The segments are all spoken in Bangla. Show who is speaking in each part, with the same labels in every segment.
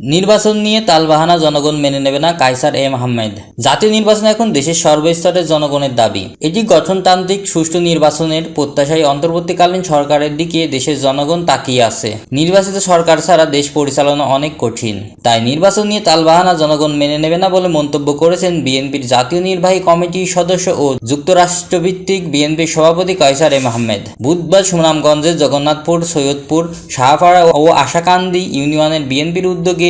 Speaker 1: নির্বাচন নিয়ে তালবাহানা জনগণ মেনে নেবে না কাইসার এম আহমেদ জাতীয় নির্বাচন এখন দেশের সর্বস্তরের জনগণের দাবি। এটি গঠনতান্ত্রিক সুষ্ঠু নির্বাচনের প্রত্যাশায় অন্তর্বর্তীকালীন সরকারের দিকে দেশের জনগণ তাকিয়ে আছে। নির্বাচিত সরকার ছাড়া দেশ পরিচালনা অনেক কঠিন। তাই নির্বাচন নিয়ে তালবাহানা জনগণ মেনে নেবে না বলে মন্তব্য করেছেন বিএনপির জাতীয় নির্বাহী কমিটির সদস্য ও যুক্তরাষ্ট্রভিত্তিক বিএনপির সভাপতি কাইসার এম আহমেদ বুধবার সুনামগঞ্জের জগন্নাথপুর, সৈয়দপুর, শাহপাড়া ও আশাকান্দি ইউনিয়নের বিএনপির উদ্যোগে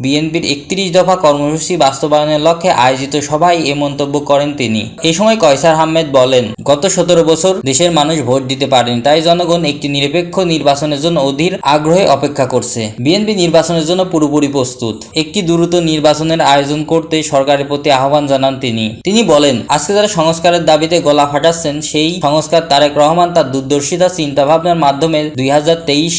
Speaker 1: বিএনপির একত্রিশ দফা কর্মসূচি বাস্তবায়নের লক্ষ্যে আয়োজিত সভায় এ মন্তব্য করেন তিনি। এ সময় কয়সার আহমেদ বলেন, গত সতেরো বছর দেশের মানুষ ভোট দিতে পারেনি, তাই জনগণ একটি নিরপেক্ষ নির্বাচনের জন্য অধীর আগ্রহে অপেক্ষা করছে। বিএনপি নির্বাচনের জন্য পুরোপুরি প্রস্তুত। একটি দ্রুত নির্বাচনের আয়োজন করতে সরকারের প্রতি আহ্বান জানান তিনি। তিনি বলেন, আজকে যারা সংস্কারের দাবিতে গলা ফাটাচ্ছেন, সেই সংস্কার তারেক রহমান তার দূরদর্শিতা চিন্তাভাবনার মাধ্যমে দুই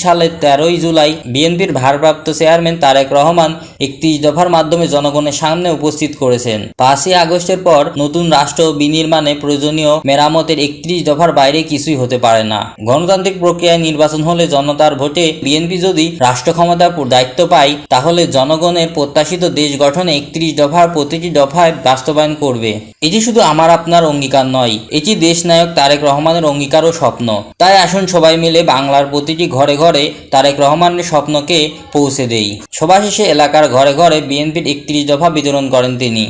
Speaker 1: সালের তেরোই জুলাই বিএনপির ভারপ্রাপ্ত চেয়ারম্যান তারেক রহমান একত্রিশ দফার মাধ্যমে জনগণের সামনে উপস্থিত করেছেন। পাঁচই আগস্টের পর নতুন রাষ্ট্র বিনির্মাণে প্রয়োজনীয় মেরামতের একত্রিশ দফার বাইরে কিছুই হতে পারে না। গণতান্ত্রিক প্রক্রিয়ায় নির্বাচন হলে জনতার ভোটে বিএনপি যদি রাষ্ট্র ক্ষমতার দায়িত্ব পায়, তাহলে জনগণের প্রত্যাশিত দেশ গঠনে একত্রিশ দফার প্রতিটি দফায় বাস্তবায়ন করবে। এটি শুধু আমার আপনার অঙ্গীকার নয়, এটি দেশ নায়ক তারেক রহমানের অঙ্গীকার ও স্বপ্ন। তাই আসুন সবাই মিলে বাংলার প্রতিটি ঘরে ঘরে তারেক রহমানের স্বপ্নকে পৌঁছে দেই। সভা শেষে এলাকার ঘরে ঘরে বিএনপির একত্রিশ দফা বিতরণ করেন তিনি।